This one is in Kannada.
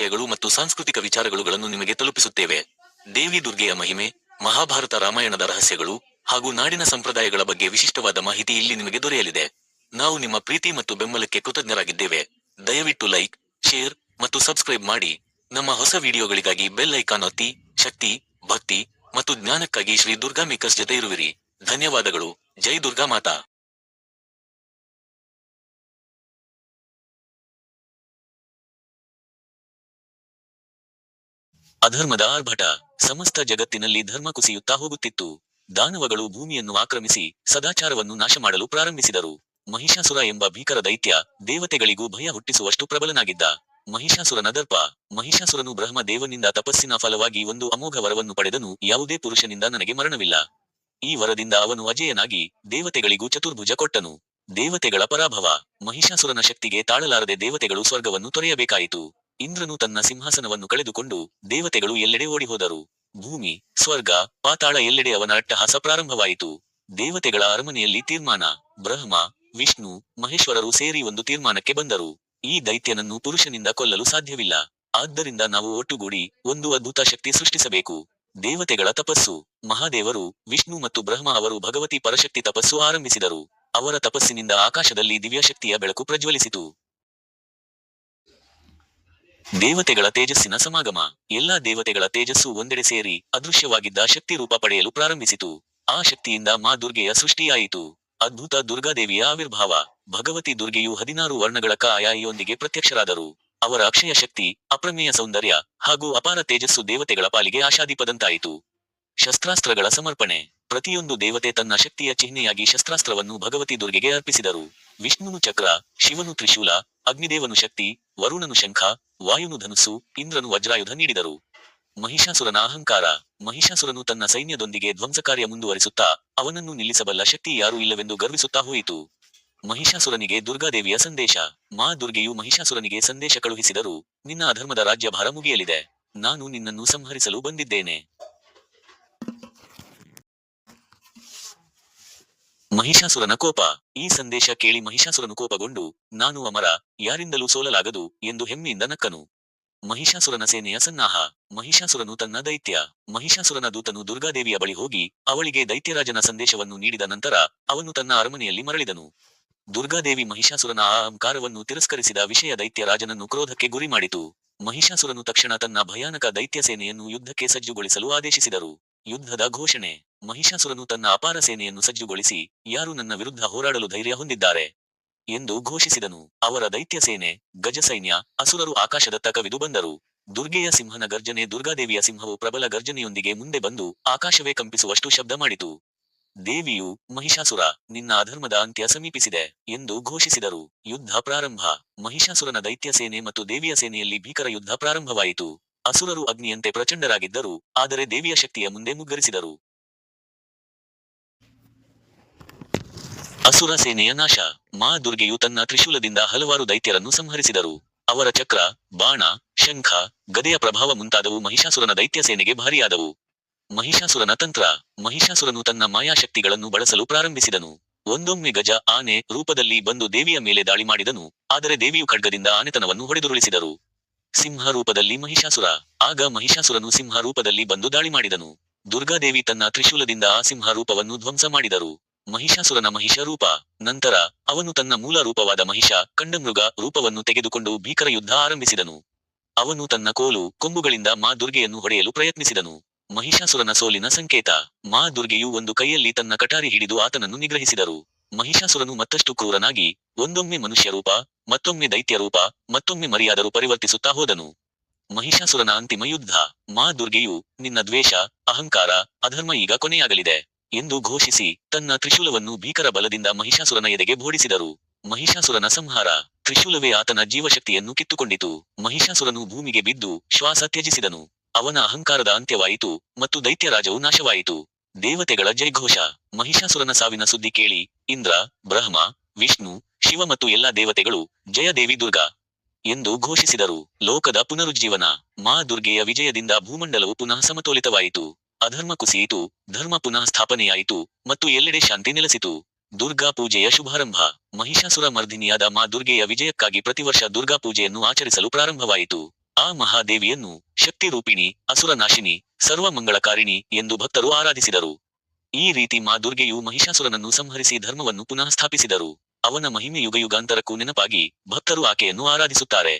ವಿಷಯಗಳು ಮತ್ತು ಸಾಂಸ್ಕೃತಿಕ ವಿಚಾರಗಳುಗಳನ್ನು ನಿಮಗೆ ತಲುಪಿಸುತ್ತೇವೆ. ದೇವಿ ದುರ್ಗೆಯ ಮಹಿಮೆ, ಮಹಾಭಾರತ ರಾಮಾಯಣದ ರಹಸ್ಯಗಳು ಹಾಗೂ ನಾಡಿನ ಸಂಪ್ರದಾಯಗಳ ಬಗ್ಗೆ ವಿಶಿಷ್ಟವಾದ ಮಾಹಿತಿ ಇಲ್ಲಿ ನಿಮಗೆ ದೊರೆಯಲಿದೆ. ನಾವು ನಿಮ್ಮ ಪ್ರೀತಿ ಮತ್ತು ಬೆಂಬಲಕ್ಕೆ ಕೃತಜ್ಞರಾಗಿದ್ದೇವೆ. ದಯವಿಟ್ಟು ಲೈಕ್, ಶೇರ್ ಮತ್ತು ಸಬ್ಸ್ಕ್ರೈಬ್ ಮಾಡಿ. ನಮ್ಮ ಹೊಸ ವಿಡಿಯೋಗಳಿಗಾಗಿ ಬೆಲ್ ಐಕಾನ್ ಒತ್ತಿ, ಶಕ್ತಿ, ಭಕ್ತಿ ಮತ್ತು ಜ್ಞಾನಕ್ಕಾಗಿ ಶ್ರೀ ದುರ್ಗಾ ಮೇಕರ್ಸ್ ಜೊತೆ ಇರುವಿರಿ ಧನ್ಯವಾದಗಳು. ಜೈ ದುರ್ಗಾ ಮಾತಾ. ಅಧರ್ಮದ ಆರ್ಭಟ. ಸಮಸ್ತ ಜಗತ್ತಿನಲ್ಲಿ ಧರ್ಮ ಕುಸಿಯುತ್ತಾ ಹೋಗುತ್ತಿತ್ತು. ದಾನವಗಳು ಭೂಮಿಯನ್ನು ಆಕ್ರಮಿಸಿ ಸದಾಚಾರವನ್ನು ನಾಶ ಮಾಡಲು ಪ್ರಾರಂಭಿಸಿದರು. ಮಹಿಷಾಸುರ ಎಂಬ ಭೀಕರ ದೈತ್ಯ ದೇವತೆಗಳಿಗೂ ಭಯ ಹುಟ್ಟಿಸುವಷ್ಟು ಪ್ರಬಲನಾಗಿದ್ದ. ಮಹಿಷಾಸುರನ ದರ್ಪ, ಮಹಿಷಾಸುರನು ಬ್ರಹ್ಮ ದೇವನಿಂದ ತಪಸ್ಸಿನ ಫಲವಾಗಿ ಒಂದು ಅಮೋಘ ವರವನ್ನು ಪಡೆದನು, ಯಾವುದೇ ಪುರುಷನಿಂದ ನನಗೆ ಮರಣವಿಲ್ಲ. ಈ ವರದಿಂದ ಅವನು ಅಜೇಯನಾಗಿ ದೇವತೆಗಳಿಗೂ ಚತುರ್ಭುಜ ಕೊಟ್ಟನು. ದೇವತೆಗಳ ಪರಾಭವ, ಮಹಿಷಾಸುರನ ಶಕ್ತಿಗೆ ತಾಳಲಾರದೆ ದೇವತೆಗಳು ಸ್ವರ್ಗವನ್ನು ತೊರೆಯಬೇಕಾಯಿತು. ಇಂದ್ರನು ತನ್ನ ಸಿಂಹಾಸನವನ್ನು ಕಳೆದುಕೊಂಡು ದೇವತೆಗಳು ಎಲ್ಲೆಡೆ ಓಡಿಹೋದರು. ಭೂಮಿ, ಸ್ವರ್ಗ, ಪಾತಾಳ ಎಲ್ಲೆಡೆ ಅವನ ಅಟ್ಟಹಾಸ ಪ್ರಾರಂಭವಾಯಿತು. ದೇವತೆಗಳ ಅರಮನೆಯಲ್ಲಿ ತೀರ್ಮಾನ, ಬ್ರಹ್ಮ, ವಿಷ್ಣು, ಮಹೇಶ್ವರರು ಸೇರಿ ಒಂದು ತೀರ್ಮಾನಕ್ಕೆ ಬಂದರು. ಈ ದೈತ್ಯನನ್ನು ಪುರುಷನಿಂದ ಕೊಲ್ಲಲು ಸಾಧ್ಯವಿಲ್ಲ. ಆದ್ದರಿಂದ ನಾವು ಒಟ್ಟುಗೂಡಿ ಒಂದು ಅದ್ಭುತ ಶಕ್ತಿ ಸೃಷ್ಟಿಸಬೇಕು. ದೇವತೆಗಳ ತಪಸ್ಸು. ಮಹಾದೇವರು, ವಿಷ್ಣು ಮತ್ತು ಬ್ರಹ್ಮ ಅವರು ಭಗವತಿ ಪರಶಕ್ತಿ ತಪಸ್ಸು ಆರಂಭಿಸಿದರು. ಅವರ ತಪಸ್ಸಿನಿಂದ ಆಕಾಶದಲ್ಲಿ ದಿವ್ಯಶಕ್ತಿಯ ಬೆಳಕು ಪ್ರಜ್ವಲಿಸಿತು. ದೇವತೆಗಳ ತೇಜಸ್ಸಿನ ಸಮಾಗಮ. ಎಲ್ಲಾ ದೇವತೆಗಳ ತೇಜಸ್ಸು ಒಂದೆಡೆ ಸೇರಿ ಅದೃಶ್ಯವಾಗಿದ್ದ ಶಕ್ತಿ ರೂಪ ಪಡೆಯಲು ಪ್ರಾರಂಭಿಸಿತು. ಆ ಶಕ್ತಿಯಿಂದ ಮಾ ದುರ್ಗೆಯ ಸೃಷ್ಟಿಯಾಯಿತು. ಅದ್ಭುತ ದುರ್ಗಾದೇವಿಯ ಆವಿರ್ಭಾವ. ಭಗವತಿ ದುರ್ಗೆಯು ಹದಿನಾರು ವರ್ಣಗಳ ಕಾಯಾಯಿಯೊಂದಿಗೆ ಪ್ರತ್ಯಕ್ಷರಾದರು. ಅವರ ಅಕ್ಷಯ ಶಕ್ತಿ, ಅಪ್ರಮೇಯ ಸೌಂದರ್ಯ ಹಾಗೂ ಅಪಾರ ತೇಜಸ್ಸು ದೇವತೆಗಳ ಪಾಲಿಗೆ ಆಶಾದೀಪದಂತಾಯಿತು. ಶಸ್ತ್ರಾಸ್ತ್ರಗಳ ಸಮರ್ಪಣೆ. ಪ್ರತಿಯೊಂದು ದೇವತೆ ತನ್ನ ಶಕ್ತಿಯ ಚಿಹ್ನೆಯಾಗಿ ಶಸ್ತ್ರಾಸ್ತ್ರವನ್ನು ಭಗವತಿ ದುರ್ಗೆಗೆ ಅರ್ಪಿಸಿದರು. ವಿಷ್ಣುನು ಚಕ್ರ, ಶಿವನು ತ್ರಿಶೂಲ ಅಗ್ನಿದೇವನು ಶಕ್ತಿ, ವರುಣನು ಶಂಖ, ವಾಯುನು ಧನುಸ್ಸು, ಇಂದ್ರನು ವಜ್ರಾಯುಧ ನೀಡಿದರು. ಮಹಿಷಾಸುರನ ಅಹಂಕಾರ, ಮಹಿಷಾಸುರನು ತನ್ನ ಸೈನ್ಯದೊಂದಿಗೆ ಧ್ವಂಸಕಾರ್ಯ ಮುಂದುವರಿಸುತ್ತಾ, ಅವನನ್ನು ನಿಲ್ಲಿಸಬಲ್ಲ ಶಕ್ತಿ ಯಾರೂ ಇಲ್ಲವೆಂದು ಗರ್ವಿಸುತ್ತಾ ಹೋಯಿತು. ಮಹಿಷಾಸುರನಿಗೆ ದುರ್ಗಾದೇವಿಯ ಸಂದೇಶ, ಮಾ ದುರ್ಗೆಯು ಮಹಿಷಾಸುರನಿಗೆ ಸಂದೇಶ ಕಳುಹಿಸಿದರು, ನಿನ್ನ ಅಧರ್ಮದ ರಾಜ್ಯಭಾರ ಮುಗಿಯಲಿದೆ. ನಾನು ನಿನ್ನನ್ನು ಸಂಹರಿಸಲು ಬಂದಿದ್ದೇನೆ. ಮಹಿಷಾಸುರನ ಕೋಪ. ಈ ಸಂದೇಶ ಕೇಳಿ ಮಹಿಷಾಸುರನು ಕೋಪಗೊಂಡು, ನಾನು ಅಮರ, ಯಾರಿಂದಲೂ ಸೋಲಲಾಗದು? ಎಂದು ಹೆಮ್ಮೆಯಿಂದ ನಕ್ಕನು. ಮಹಿಷಾಸುರನ ಸೇನೆಯ ಸನ್ನಾಹ. ಮಹಿಷಾಸುರನು ತನ್ನ ದೈತ್ಯ. ಮಹಿಷಾಸುರನ ದೂತನು ದುರ್ಗಾದೇವಿಯ ಬಳಿ ಹೋಗಿ, ಅವಳಿಗೆ ದೈತ್ಯರಾಜನ ಸಂದೇಶವನ್ನು ನೀಡಿದ ನಂತರ, ಅವನು ತನ್ನ ಅರಮನೆಯಲ್ಲಿ ಮರಳಿದನು. ದುರ್ಗಾದೇವಿ ಮಹಿಷಾಸುರನ ಆ ಅಹಂಕಾರವನ್ನು ತಿರಸ್ಕರಿಸಿದ ವಿಷಯ ದೈತ್ಯ ರಾಜನನ್ನು ಕ್ರೋಧಕ್ಕೆ ಗುರಿ ಮಾಡಿತು. ಮಹಿಷಾಸುರನು ತಕ್ಷಣ ತನ್ನ ಭಯಾನಕ ದೈತ್ಯ ಸೇನೆಯನ್ನು ಯುದ್ಧಕ್ಕೆ ಸಜ್ಜುಗೊಳಿಸಲು ಆದೇಶಿಸಿದರು. ಯುದ್ಧದ ಘೋಷಣೆ. ಮಹಿಷಾಸುರನು ತನ್ನ ಅಪಾರ ಸೇನೆಯನ್ನು ಸಜ್ಜುಗೊಳಿಸಿ ಯಾರು ನನ್ನ ವಿರುದ್ಧ ಹೋರಾಡಲು ಧೈರ್ಯ ಹೊಂದಿದ್ದಾರೆ? ಎಂದು ಘೋಷಿಸಿದನು. ಅವರ ದೈತ್ಯ ಸೇನೆ ಗಜಸೈನ್ಯ ಅಸುರರು ಆಕಾಶದತ್ತ ಕವಿದು ಬಂದರು. ದುರ್ಗೆಯ ಸಿಂಹನ ಗರ್ಜನೆ ದುರ್ಗಾದೇವಿಯ ಸಿಂಹವು ಪ್ರಬಲ ಗರ್ಜನೆಯೊಂದಿಗೆ ಮುಂದೆ ಬಂದು ಆಕಾಶವೇ ಕಂಪಿಸುವಷ್ಟು ಶಬ್ದ ಮಾಡಿತು. ದೇವಿಯು, ಮಹಿಷಾಸುರ, ನಿನ್ನ ಅಧರ್ಮದ ಅಂತ್ಯ ಸಮೀಪಿಸಿದೆ ಎಂದು ಘೋಷಿಸಿದರು. ಯುದ್ಧ ಪ್ರಾರಂಭ. ಮಹಿಷಾಸುರನ ದೈತ್ಯ ಸೇನೆ ಮತ್ತು ದೇವಿಯ ಸೇನೆಯಲ್ಲಿ ಭೀಕರ ಯುದ್ಧ ಪ್ರಾರಂಭವಾಯಿತು. ಅಸುರರು ಅಗ್ನಿಯಂತೆ ಪ್ರಚಂಡರಾಗಿದ್ದರು, ಆದರೆ ದೇವಿಯ ಶಕ್ತಿಯ ಮುಂದೆ ಮುಗ್ಗರಿಸಿದರು. ಅಸುರ ಸೇನೆಯ ನಾಶ. ಮಾ ದುರ್ಗೆಯು ತನ್ನ ತ್ರಿಶೂಲದಿಂದ ಹಲವಾರು ದೈತ್ಯರನ್ನು ಸಂಹರಿಸಿದರು. ಅವರ ಚಕ್ರ, ಬಾಣ, ಶಂಖ, ಗದೆಯ ಪ್ರಭಾವ ಮುಂತಾದವು ಮಹಿಷಾಸುರನ ದೈತ್ಯ ಸೇನೆಗೆ ಭಾರಿಯಾದವು. ಮಹಿಷಾಸುರನ ತಂತ್ರ, ಮಹಿಷಾಸುರನು ತನ್ನ ಮಾಯಾಶಕ್ತಿಗಳನ್ನು ಬಳಸಲು ಪ್ರಾರಂಭಿಸಿದನು. ಒಂದೊಮ್ಮೆ ಗಜ, ಆನೆ ರೂಪದಲ್ಲಿ ಬಂದು ದೇವಿಯ ಮೇಲೆ ದಾಳಿ ಮಾಡಿದನು, ಆದರೆ ದೇವಿಯು ಖಡ್ಗದಿಂದ ಆನೆತನವನ್ನು ಹೊಡೆದುರುಳಿಸಿದರು. ಸಿಂಹ ರೂಪದಲ್ಲಿ ಮಹಿಷಾಸುರ. ಆಗ ಮಹಿಷಾಸುರನು ಸಿಂಹ ರೂಪದಲ್ಲಿ ಬಂದು ದಾಳಿ ಮಾಡಿದನು. ದುರ್ಗಾದೇವಿ ತನ್ನ ತ್ರಿಶೂಲದಿಂದ ಆ ಸಿಂಹ ರೂಪವನ್ನು ಧ್ವಂಸ ಮಾಡಿದರು. ಮಹಿಷಾಸುರನ ಮಹಿಷ ರೂಪ ನಂತರ ಅವನು ತನ್ನ ಮೂಲ ರೂಪವಾದ ಮಹಿಷ, ಕಂಡಮೃಗ ರೂಪವನ್ನು ತೆಗೆದುಕೊಂಡು ಭೀಕರ ಯುದ್ಧ ಆರಂಭಿಸಿದನು. ಅವನು ತನ್ನ ಕೋಲು, ಕೊಂಬುಗಳಿಂದ ಮಾ ದುರ್ಗೆಯನ್ನು ಹೊಡೆಯಲು ಪ್ರಯತ್ನಿಸಿದನು. ಮಹಿಷಾಸುರನ ಸೋಲಿನ ಸಂಕೇತ. ಮಾ ದುರ್ಗೆಯು ಒಂದು ಕೈಯಲ್ಲಿ ತನ್ನ ಕಟಾರಿ ಹಿಡಿದು ಆತನನ್ನು ನಿಗ್ರಹಿಸಿದರು. ಮಹಿಷಾಸುರನು ಮತ್ತಷ್ಟು ಕ್ರೂರನಾಗಿ ಒಂದೊಮ್ಮೆ ಮನುಷ್ಯ ರೂಪ ಮತ್ತೊಮ್ಮೆ ದೈತ್ಯ ರೂಪ ಮತ್ತೊಮ್ಮೆ ಮರಿಯಾದರೂ ಪರಿವರ್ತಿಸುತ್ತಾ ಹೋದನು. ಮಹಿಷಾಸುರನ ಅಂತಿಮ ಯುದ್ಧ, ಮಾ ದುರ್ಗೆಯು ನಿನ್ನ ದ್ವೇಷ, ಅಹಂಕಾರ, ಅಧರ್ಮ ಈಗ ಕೊನೆಯಾಗಲಿದೆ ಎಂದು ಘೋಷಿಸಿ ತನ್ನ ತ್ರಿಶೂಲವನ್ನು ಭೀಕರ ಬಲದಿಂದ ಮಹಿಷಾಸುರನ ಎದೆಗೆ ಬೋಡಿಸಿದರು. ಮಹಿಷಾಸುರನ ಸಂಹಾರ, ತ್ರಿಶೂಲವೇ ಆತನ ಜೀವಶಕ್ತಿಯನ್ನು ಕಿತ್ತುಕೊಂಡಿತು. ಮಹಿಷಾಸುರನು ಭೂಮಿಗೆ ಬಿದ್ದು ಶ್ವಾಸ ತ್ಯಜಿಸಿದನು. ಅವನ ಅಹಂಕಾರದ ಅಂತ್ಯವಾಯಿತು ಮತ್ತು ದೈತ್ಯರಾಜವು ನಾಶವಾಯಿತು. ದೇವತೆಗಳ ಜೈಘೋಷ ಮಹಿಷಾಸುರನ ಸಾವಿನ ಸುದ್ದಿ ಕೇಳಿ ಇಂದ್ರ, ಬ್ರಹ್ಮ, ವಿಷ್ಣು, ಶಿವ ಮತ್ತು ಎಲ್ಲಾ ದೇವತೆಗಳು ಜಯ ದೇವಿ ದುರ್ಗಾ ಎಂದು ಘೋಷಿಸಿದರು. ಲೋಕದ ಪುನರುಜ್ಜೀವನ ಮಾ ದುರ್ಗೆಯ ವಿಜಯದಿಂದ ಭೂಮಂಡಲವು ಪುನಃ ಸಮತೋಲಿತವಾಯಿತು. ಅಧರ್ಮ ಕುಸಿಯಿತು, ಧರ್ಮ ಪುನಃ ಸ್ಥಾಪನೆಯಾಯಿತು ಮತ್ತು ಎಲ್ಲೆಡೆ ಶಾಂತಿ ನೆಲೆಸಿತು. ದುರ್ಗಾ ಪೂಜೆಯ ಶುಭಾರಂಭ ಮಹಿಷಾಸುರ ಮರ್ದಿನಿಯಾದ ಮಾ ದುರ್ಗೆಯ ವಿಜಯಕ್ಕಾಗಿ ಪ್ರತಿವರ್ಷ ದುರ್ಗಾ ಪೂಜೆಯನ್ನು ಆಚರಿಸಲು ಪ್ರಾರಂಭವಾಯಿತು. ಆ ಮಹಾದೇವಿಯನ್ನು ಶಕ್ತಿರೂಪಿಣಿ, ಅಸುರನಾಶಿನಿ, ಸರ್ವಮಂಗಳಕಾರಿಣಿ ಎಂದು ಭಕ್ತರು ಆರಾಧಿಸಿದರು. ಈ ರೀತಿ ಮಾ ದುರ್ಗೆಯು ಮಹಿಷಾಸುರನನ್ನು ಸಂಹರಿಸಿ ಧರ್ಮವನ್ನು ಪುನಃ ಸ್ಥಾಪಿಸಿದರು ಅವನ ಮಹಿಮೆ ಯುಗಯುಗಾಂತರಕ್ಕೂ ನೆನಪಾಗಿ ಭಕ್ತರು ಆಕೆಯನ್ನು ಆರಾಧಿಸುತ್ತಾರೆ.